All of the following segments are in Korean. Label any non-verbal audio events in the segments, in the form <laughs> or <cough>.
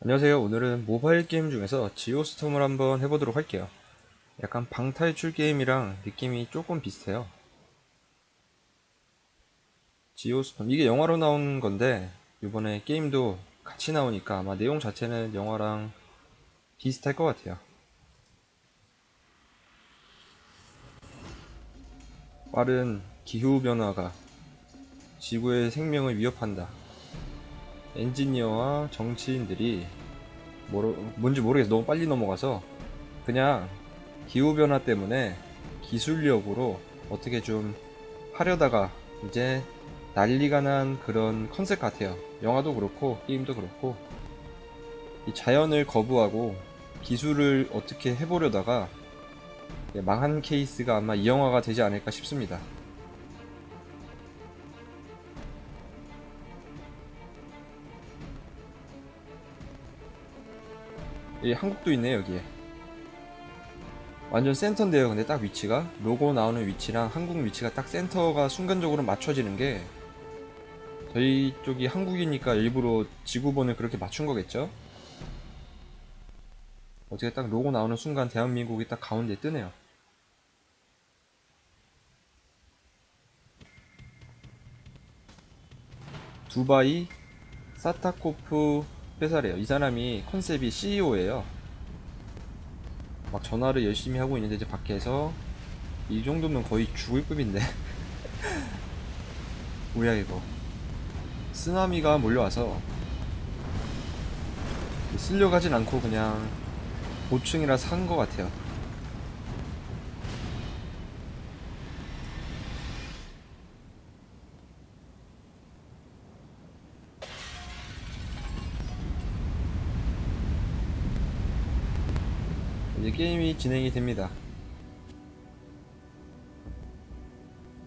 안녕하세요. 오늘은 모바일 게임 중에서 지오스톰을 한번 해보도록 할게요. 약간 방탈출 게임이랑 느낌이 조금 비슷해요. 지오스톰 이게 영화로 나온 건데 이번에 게임도 같이 나오니까 아마 내용 자체는 영화랑 비슷할 것 같아요. 빠른 기후 변화가 지구의 생명을 위협한다. 엔지니어와 정치인들이 뭐로, 뭔지 모르겠어. 너무 빨리 넘어가서 그냥 기후변화 때문에 기술력으로 어떻게 좀 하려다가 이제 난리가 난 그런 컨셉 같아요. 영화도 그렇고 게임도 그렇고 이 자연을 거부하고 기술을 어떻게 해보려다가 망한 케이스가 아마 이 영화가 되지 않을까 싶습니다. 이 한국도 있네 여기에. 완전 센터인데요 근데 딱 위치가. 로고 나오는 위치랑 한국 위치가 딱 센터가 순간적으로 맞춰지는 게 저희 쪽이 한국이니까 일부러 지구본을 그렇게 맞춘 거겠죠? 어떻게 딱 로고 나오는 순간 대한민국이 딱 가운데 뜨네요. 두바이 사타코프 회사래요. 이 사람이 컨셉이 CEO예요. 막 전화를 열심히 하고 있는데 이제 밖에서 이 정도면 거의 죽을 급인데. <laughs> 뭐야 이거. 쓰나미가 몰려와서 쓸려가진 않고 그냥 보충이라 산 것 같아요. 게임이 진행이 됩니다.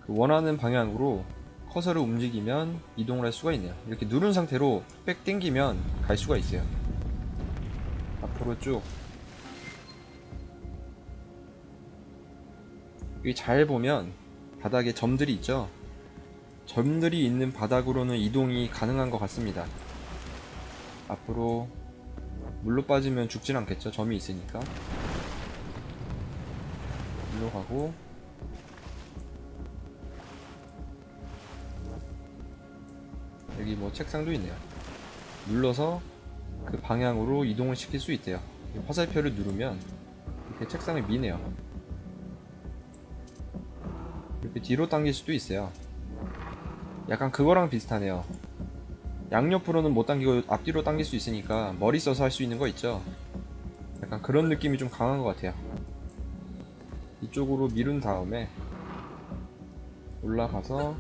그 원하는 방향으로 커서를 움직이면 이동을 할 수가 있네요. 이렇게 누른 상태로 빽 당기면 갈 수가 있어요. 앞으로 쭉. 여기 잘 보면 바닥에 점들이 있죠. 점들이 있는 바닥으로는 이동이 가능한 것 같습니다. 앞으로 물로 빠지면 죽진 않겠죠. 점이 있으니까. 물로 가고 여기 뭐 책상도 있네요. 눌러서 그 방향으로 이동을 시킬 수 있대요. 이 화살표를 누르면 이렇게 책상을 미네요. 이렇게 뒤로 당길 수도 있어요. 약간 그거랑 비슷하네요. 양옆으로는 못 당기고 앞뒤로 당길 수 있으니까 머리 써서 할 수 있는 거 있죠? 약간 그런 느낌이 좀 강한 것 같아요. 이쪽으로 미룬 다음에 올라가서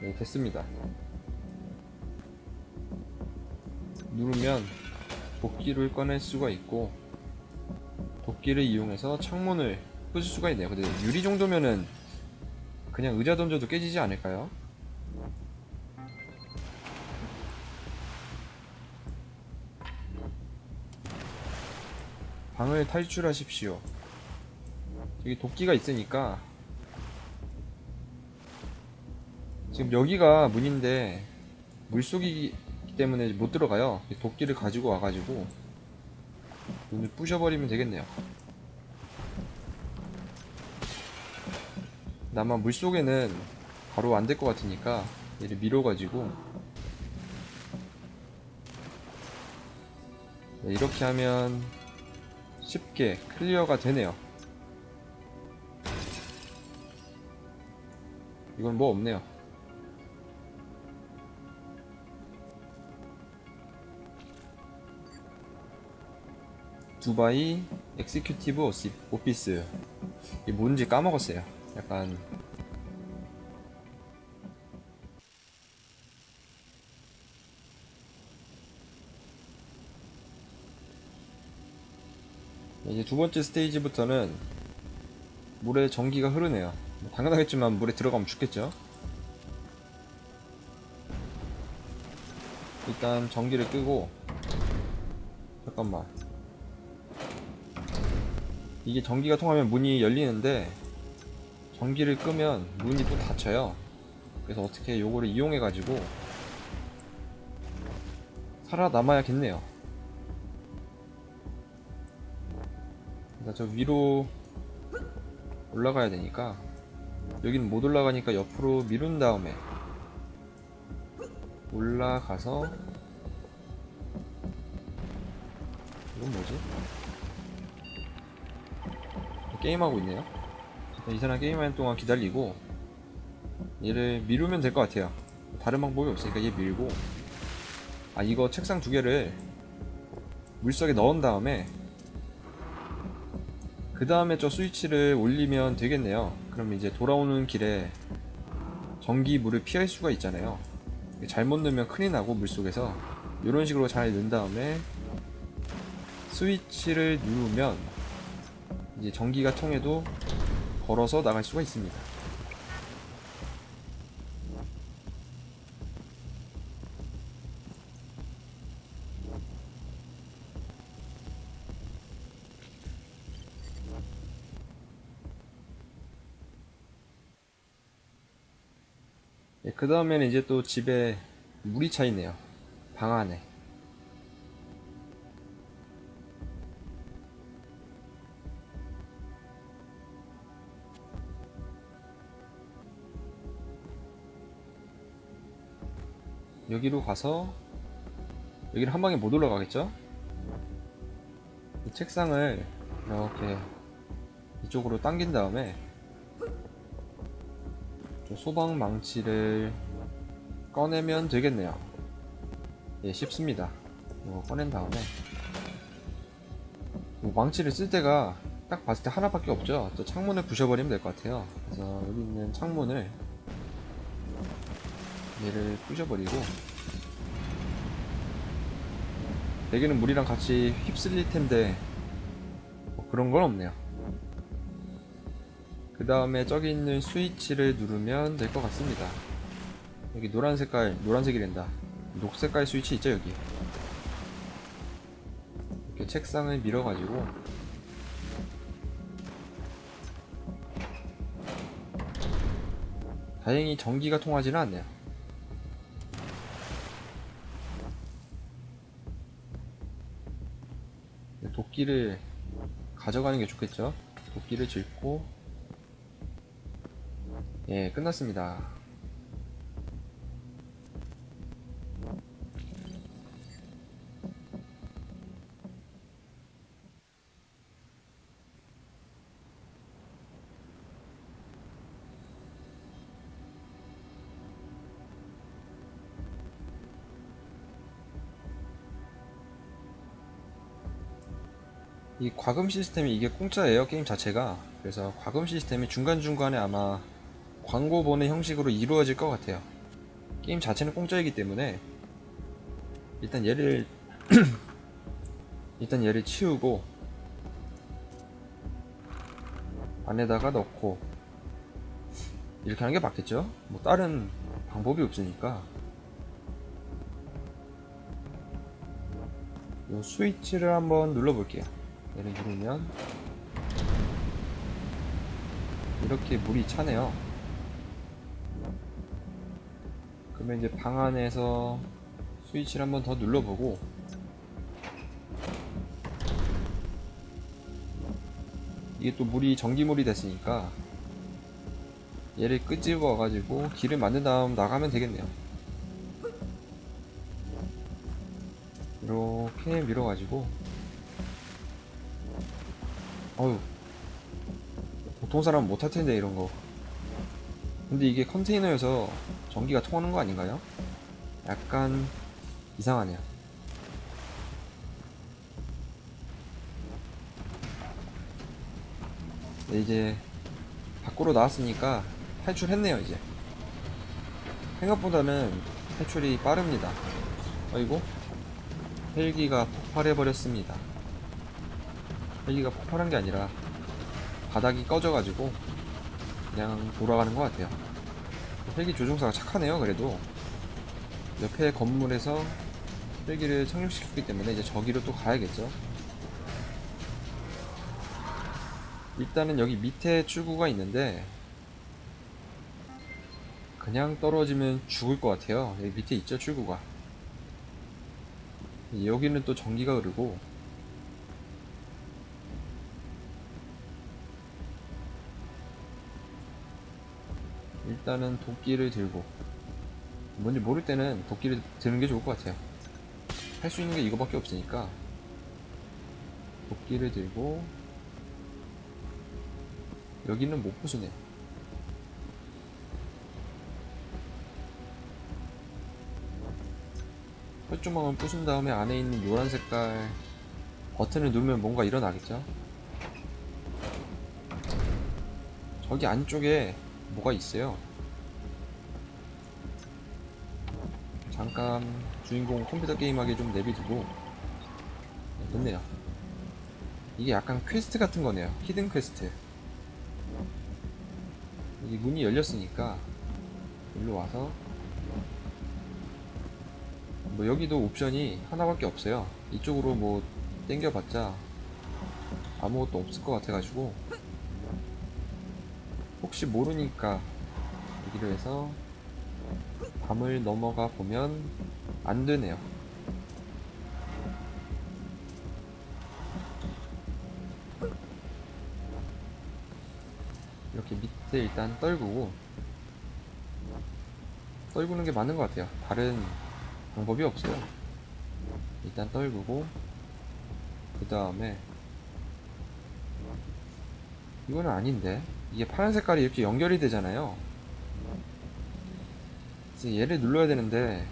네, 됐습니다. 누르면 도끼를 꺼낼 수가 있고 도끼를 이용해서 창문을 부술 수가 있네요. 근데 유리 정도면은 그냥 의자 던져도 깨지지 않을까요? 방을 탈출하십시오. 여기 도끼가 있으니까 지금 여기가 문인데 물속이기 때문에 못 들어가요. 도끼를 가지고 와가지고 문을 부셔버리면 되겠네요. 나만 물속에는 바로 안 될 것 같으니까 얘를 밀어가지고 네, 이렇게 하면 쉽게 클리어가 되네요. 이건 뭐 없네요. 두바이 엑시큐티브 오피스 이게 뭔지 까먹었어요. 약간 두 번째 스테이지부터는 물에 전기가 흐르네요. 뭐 당연하겠지만 물에 들어가면 죽겠죠. 일단 전기를 끄고 잠깐만 이게 전기가 통하면 문이 열리는데 전기를 끄면 문이 또 닫혀요. 그래서 어떻게 요거를 이용해 가지고 살아남아야겠네요. 일단 저 위로 올라가야 되니까 여기는 못 올라가니까 옆으로 미룬 다음에 올라가서 이건 뭐지? 게임하고 있네요. 이 사람 게임하는 동안 기다리고 얘를 미루면 될 것 같아요. 다른 방법이 없으니까 얘 밀고 아 이거 책상 두 개를 물속에 넣은 다음에 그 다음에 저 스위치를 올리면 되겠네요. 그럼 이제 돌아오는 길에 전기 물을 피할 수가 있잖아요. 잘못 넣으면 큰일 나고 물속에서 이런 식으로 잘 넣은 다음에 스위치를 누르면 이제 전기가 통해도 걸어서 나갈 수가 있습니다. 그 다음에는 이제 또 집에 물이 차 있네요. 방 안에. 여기로 가서 여기를 한 방에 못 올라가겠죠? 이 책상을 이렇게 이쪽으로 당긴 다음에 저 소방 망치를 꺼내면 되겠네요. 예, 쉽습니다. 이거 꺼낸 다음에 이 망치를 쓸 때가 딱 봤을 때 하나밖에 없죠. 또 창문을 부셔버리면 될 것 같아요. 그래서 여기 있는 창문을 얘를 부셔버리고 대개는 물이랑 같이 휩쓸릴 텐데 뭐 그런 건 없네요. 그 다음에 저기 있는 스위치를 누르면 될 것 같습니다. 여기 노란 색깔, 노란색이란다. 녹색깔 스위치 있죠, 여기. 이렇게 책상을 밀어 가지고 다행히 전기가 통하지는 않네요. 도끼를 가져가는 게 좋겠죠? 도끼를 짚고 예, 끝났습니다. 이 과금 시스템이 이게 공짜예요 게임 자체가 그래서 과금 시스템이 중간중간에 아마 광고 보는 형식으로 이루어질 것 같아요 게임 자체는 공짜이기 때문에 일단 얘를 <clears throat> 일단 얘를 치우고 안에다가 넣고 이렇게 하는 게 맞겠죠? 뭐 다른 방법이 없으니까 이 스위치를 한번 눌러볼게요 얘를 누르면 이렇게 물이 차네요. 그러면 이제 방 안에서 스위치를 한번 더 눌러보고. 이게 또 물이 전기물이 됐으니까 얘를 끄집어 가지고 길을 만든 다음 나가면 되겠네요. 이렇게 밀어 가지고. 어휴. 보통 사람 은 못할 텐데 이런 거. 근데 이게 컨테이너여서 전기가 통하는 거 아닌가요? 약간 이상하네요. 네, 이제 밖으로 나왔으니까 탈출했네요 이제. 생각보다는 탈출이 빠릅니다. 어이구. 헬기가 폭발해버렸습니다. 헬기가 폭발한 게 아니라 바닥이 꺼져가지고 그냥 돌아가는 것 같아요. 헬기 조종사가 착하네요. 그래도 옆에 건물에서 헬기를 착륙시켰기 때문에 이제 저기로 또 가야겠죠. 일단은 여기 밑에 출구가 있는데 그냥 떨어지면 죽을 것 같아요. 여기 밑에 있죠 출구가. 여기는 또 전기가 흐르고 일단은 도끼를 들고. 뭔지 모를 때는 도끼를 드는 게 좋을 것 같아요. 할 수 있는 게 이거밖에 없으니까. 도끼를 들고. 여기는 못 부수네. 혈조망을 부순 다음에 안에 있는 노란 색깔 버튼을 누르면 뭔가 일어나겠죠? 저기 안쪽에 뭐가 있어요. 잠깐 주인공 컴퓨터 게임하게 좀 내비두고 네, 됐네요. 이게 약간 퀘스트 같은 거네요. 히든 퀘스트. 여기 문이 열렸으니까 일로 와서 뭐 여기도 옵션이 하나밖에 없어요. 이쪽으로 뭐 땡겨봤자 아무것도 없을 것 같아가지고 혹시 모르니까 여기로 해서 밤을 넘어가 보면 안 되네요. 이렇게 밑에 일단 떨구고 떨구는 게 맞는 것 같아요. 다른 방법이 없어요. 일단 떨구고 그 다음에 이거는 아닌데 이게 파란 색깔이 이렇게 연결이 되잖아요. 그래서 얘를 눌러야 되는데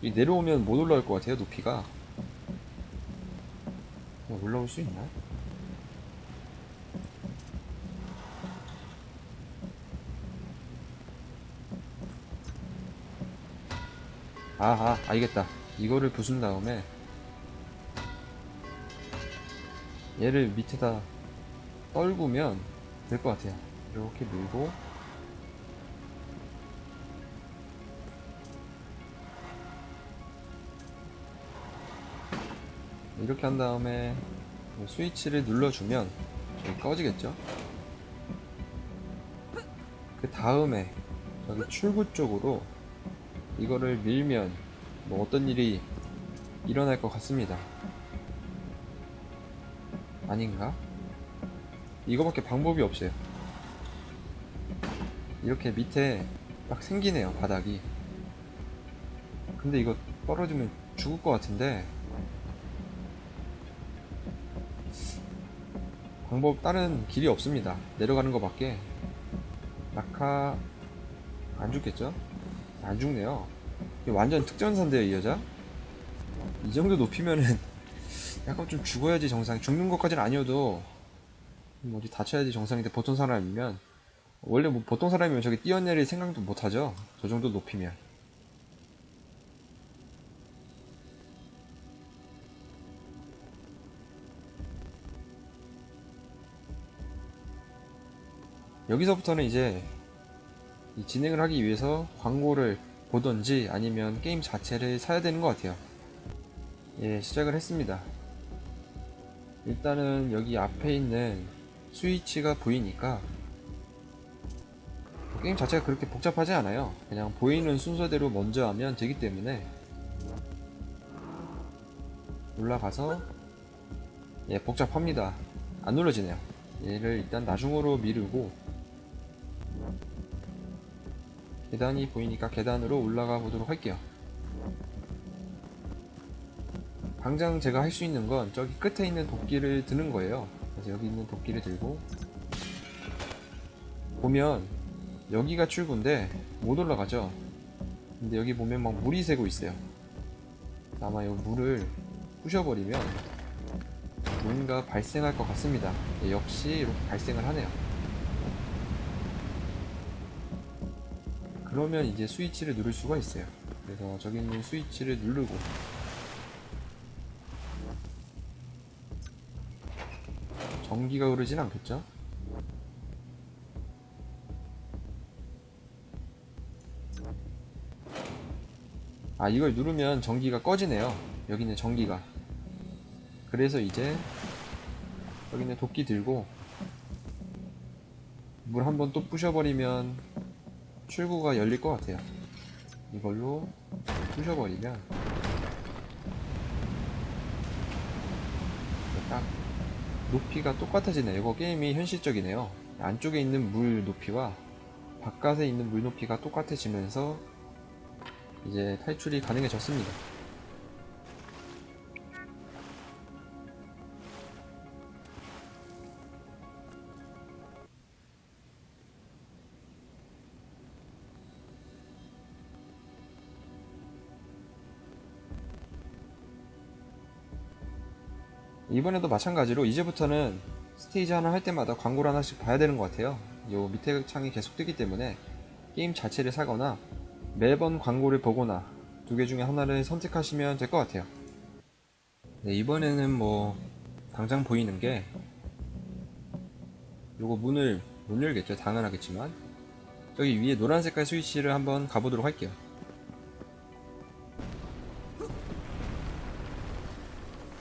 이 내려오면 못 올라올 것 같아요 높이가 어, 올라올 수 있나? 아하 알겠다 이거를 부순 다음에 얘를 밑에다 떨구면 될 것 같아요 이렇게 밀고 이렇게 한 다음에 스위치를 눌러주면 저기 꺼지겠죠 그 다음에 저기 출구 쪽으로 이거를 밀면 뭐 어떤 일이 일어날 것 같습니다. 아닌가? 이거밖에 방법이 없어요. 이렇게 밑에 딱 생기네요, 바닥이. 근데 이거 떨어지면 죽을 것 같은데. 방법, 다른 길이 없습니다. 내려가는 것 밖에. 낙하, 안 죽겠죠? 안 죽네요. 완전 특전사인데요, 이 여자? 이 정도 높이면은 <laughs> 약간 좀 죽어야지 정상. 죽는 것까지는 아니어도 뭐 어디 다쳐야지 정상인데 보통 사람이면 원래 뭐 보통 사람이면 저기 뛰어내릴 생각도 못 하죠. 저 정도 높이면. 여기서부터는 이제 이 진행을 하기 위해서 광고를 보던지 아니면 게임 자체를 사야 되는 것 같아요. 예, 시작을 했습니다. 일단은 여기 앞에 있는 스위치가 보이니까 게임 자체가 그렇게 복잡하지 않아요. 그냥 보이는 순서대로 먼저 하면 되기 때문에 올라가서 예, 복잡합니다. 안 눌러지네요. 얘를 일단 나중으로 미루고 계단이 보이니까 계단으로 올라가 보도록 할게요. 당장 제가 할 수 있는 건 저기 끝에 있는 도끼를 드는 거예요. 그래서 여기 있는 도끼를 들고 보면 여기가 출구인데 못 올라가죠. 근데 여기 보면 막 물이 새고 있어요. 아마 이 물을 부셔버리면 뭔가 발생할 것 같습니다. 네, 역시 이렇게 발생을 하네요. 그러면 이제 스위치를 누를 수가 있어요. 그래서 저기 있는 스위치를 누르고 전기가 흐르진 않겠죠? 아 이걸 누르면 전기가 꺼지네요. 여기 있는 전기가. 그래서 이제 여기 있는 도끼 들고 물 한 번 또 부셔버리면 출구가 열릴 것 같아요. 이걸로 부셔버리면 딱 높이가 똑같아지네요. 이거 게임이 현실적이네요. 안쪽에 있는 물 높이와 바깥에 있는 물 높이가 똑같아지면서 이제 탈출이 가능해졌습니다. 이번에도 마찬가지로 이제부터는 스테이지 하나 할 때마다 광고를 하나씩 봐야 되는 것 같아요. 요 밑에 창이 계속 뜨기 때문에 게임 자체를 사거나 매번 광고를 보거나 두 개 중에 하나를 선택하시면 될 것 같아요. 네, 이번에는 뭐 당장 보이는 게 요거 문을 못 열겠죠. 당연하겠지만 저기 위에 노란 색깔 스위치를 한번 가보도록 할게요.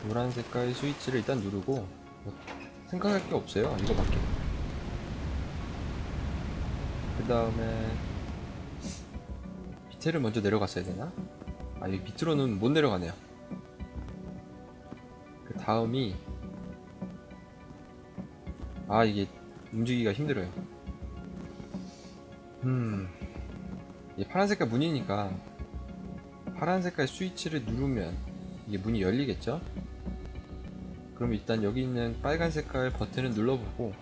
노란 색깔 스위치를 일단 누르고 뭐 생각할 게 없어요 이거밖에 그 다음에 밑에를 먼저 내려갔어야 되나? 아 여기 밑으로는 못 내려가네요 그 다음이 아 이게 움직이기가 힘들어요 음 이게 파란 색깔 문이니까 파란 색깔 스위치를 누르면 이게 문이 열리겠죠? 그럼 일단 여기 있는 빨간 색깔 버튼을 눌러보고.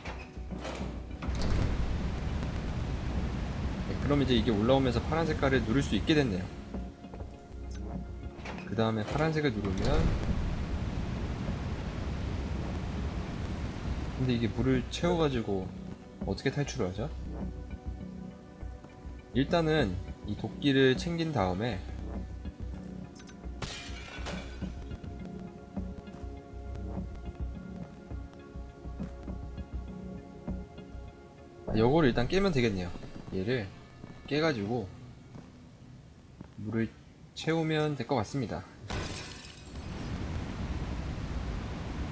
네, 그럼 이제 이게 올라오면서 파란 색깔을 누를 수 있게 됐네요. 그 다음에 파란색을 누르면. 근데 이게 물을 채워가지고 어떻게 탈출을 하죠? 일단은 이 도끼를 챙긴 다음에 요거를 일단 깨면 되겠네요. 얘를 깨가지고 물을 채우면 될 것 같습니다.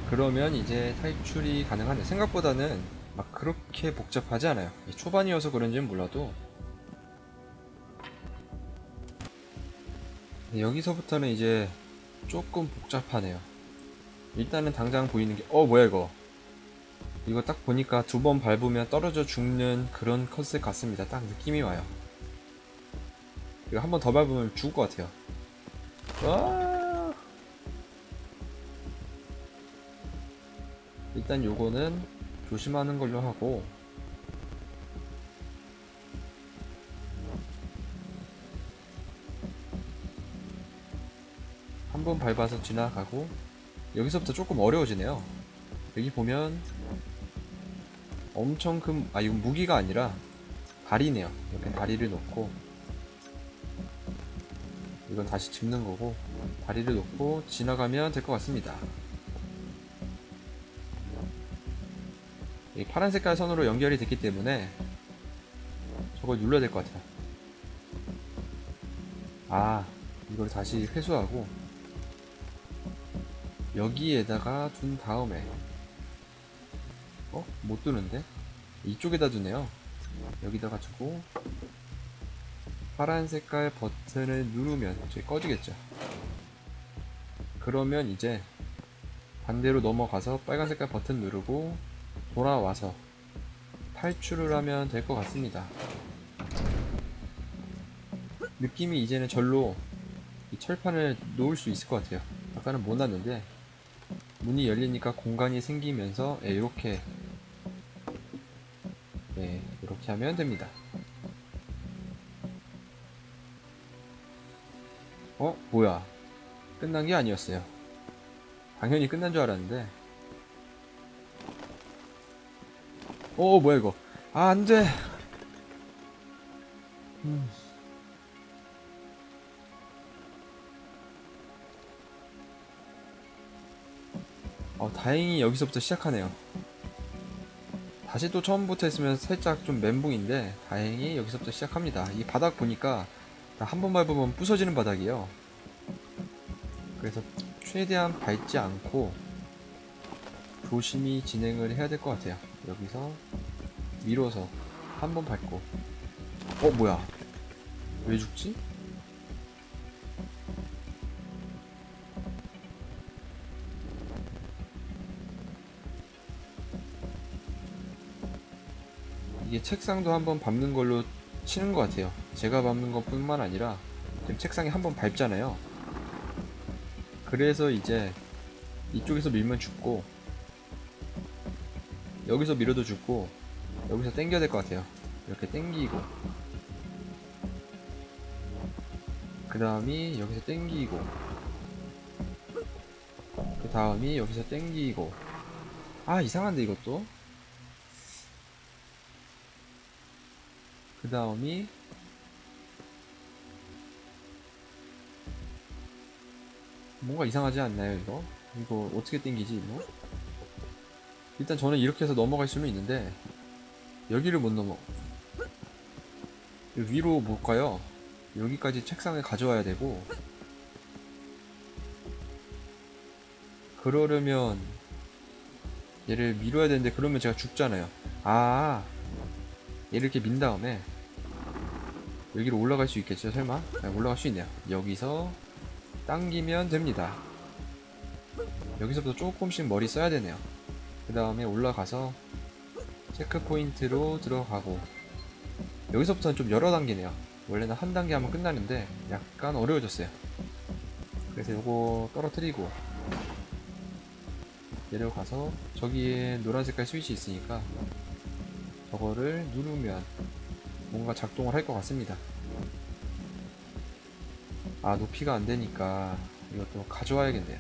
그러면 이제 탈출이 가능하네. 생각보다는 막 그렇게 복잡하지 않아요. 초반이어서 그런지는 몰라도 네, 여기서부터는 이제 조금 복잡하네요. 일단은 당장 보이는 게, 어, 뭐야, 이거. 이거 딱 보니까 두 번 밟으면 떨어져 죽는 그런 컨셉 같습니다. 딱 느낌이 와요. 이거 한 번 더 밟으면 죽을 것 같아요. 와! 일단 요거는 조심하는 걸로 하고 한 번 밟아서 지나가고 여기서부터 조금 어려워지네요. 여기 보면 엄청 큰, 아, 이건 무기가 아니라 다리네요. 이렇게 다리를 놓고, 이건 다시 짚는 거고, 다리를 놓고 지나가면 될 것 같습니다. 이 파란 색깔 선으로 연결이 됐기 때문에 저걸 눌러야 될 것 같아요. 아, 이걸 다시 회수하고, 여기에다가 둔 다음에, 어? 못 두는데? 이쪽에다 두네요. 여기다가 두고 파란 색깔 버튼을 누르면 이제 꺼지겠죠. 그러면 이제 반대로 넘어가서 빨간 색깔 버튼 누르고 돌아와서 탈출을 하면 될 것 같습니다. 느낌이 이제는 절로 이 철판을 놓을 수 있을 것 같아요. 아까는 못 놨는데 문이 열리니까 공간이 생기면서 예, 이렇게 네, 이렇게 하면 됩니다. 어? 뭐야? 끝난 게 아니었어요. 당연히 끝난 줄 알았는데. 어, 뭐야 이거? 아, 안 돼. 음. 어, 다행히 여기서부터 시작하네요. 다시 또 처음부터 했으면 살짝 좀 멘붕인데 다행히 여기서부터 시작합니다. 이 바닥 보니까 한 번 밟으면 부서지는 바닥이에요. 그래서 최대한 밟지 않고 조심히 진행을 해야 될 것 같아요. 여기서 밀어서 한 번 밟고 어 뭐야 왜 죽지? 이게 책상도 한번 밟는 걸로 치는 것 같아요. 제가 밟는 것 뿐만 아니라 지금 책상에 한번 밟잖아요. 그래서 이제 이쪽에서 밀면 죽고 여기서 밀어도 죽고 여기서 당겨야 될 것 같아요. 이렇게 당기고 그 다음이 여기서 당기고 그 다음이 여기서 당기고 아 이상한데 이것도 그 다음이 뭔가 이상하지 않나요 이거? 이거 어떻게 땡기지 이거? 일단 저는 이렇게 해서 넘어갈 수는 있는데 여기를 못 넘어 위로 못 가요 여기까지 책상을 가져와야 되고 그러려면 얘를 밀어야 되는데 그러면 제가 죽잖아요 아 이렇게 민 다음에 여기로 올라갈 수 있겠죠 설마? 아, 올라갈 수 있네요. 여기서 당기면 됩니다. 여기서부터 조금씩 머리 써야 되네요. 그 다음에 올라가서 체크 포인트로 들어가고. 여기서부터는 좀 여러 단계네요. 원래는 한 단계 하면 끝나는데 약간 어려워졌어요. 그래서 요거 떨어뜨리고 내려가서 저기에 노란 색깔 스위치 있으니까 저거를 누르면 뭔가 작동을 할 것 같습니다. 아 높이가 안 되니까 이것도 가져와야겠네요.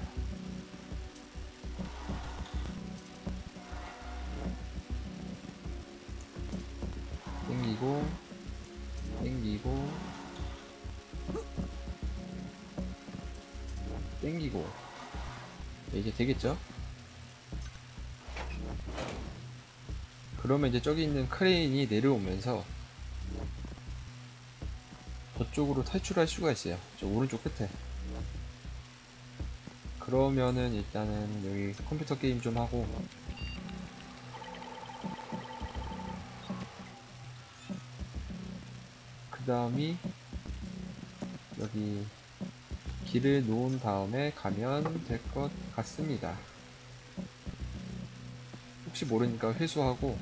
땡기고 땡기고 땡기고. 네, 이제 되겠죠? 그러면 이제 저기 있는 크레인이 내려오면서 저쪽으로 탈출할 수가 있어요. 저 오른쪽 끝에. 그러면은 일단은 여기 컴퓨터 게임 좀 하고 그 다음이 여기 길을 놓은 다음에 가면 될 것 같습니다. 혹시 모르니까 회수하고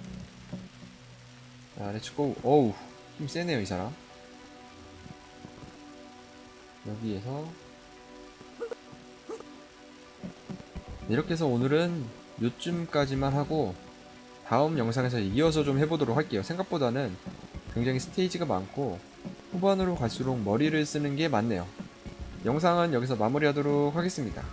자 렛츠고 어우 힘 세네요 이 사람. 여기에서. 이렇게 해서 오늘은 요쯤까지만 하고 다음 영상에서 이어서 좀 해보도록 할게요. 생각보다는 굉장히 스테이지가 많고 후반으로 갈수록 머리를 쓰는 게 많네요. 영상은 여기서 마무리하도록 하겠습니다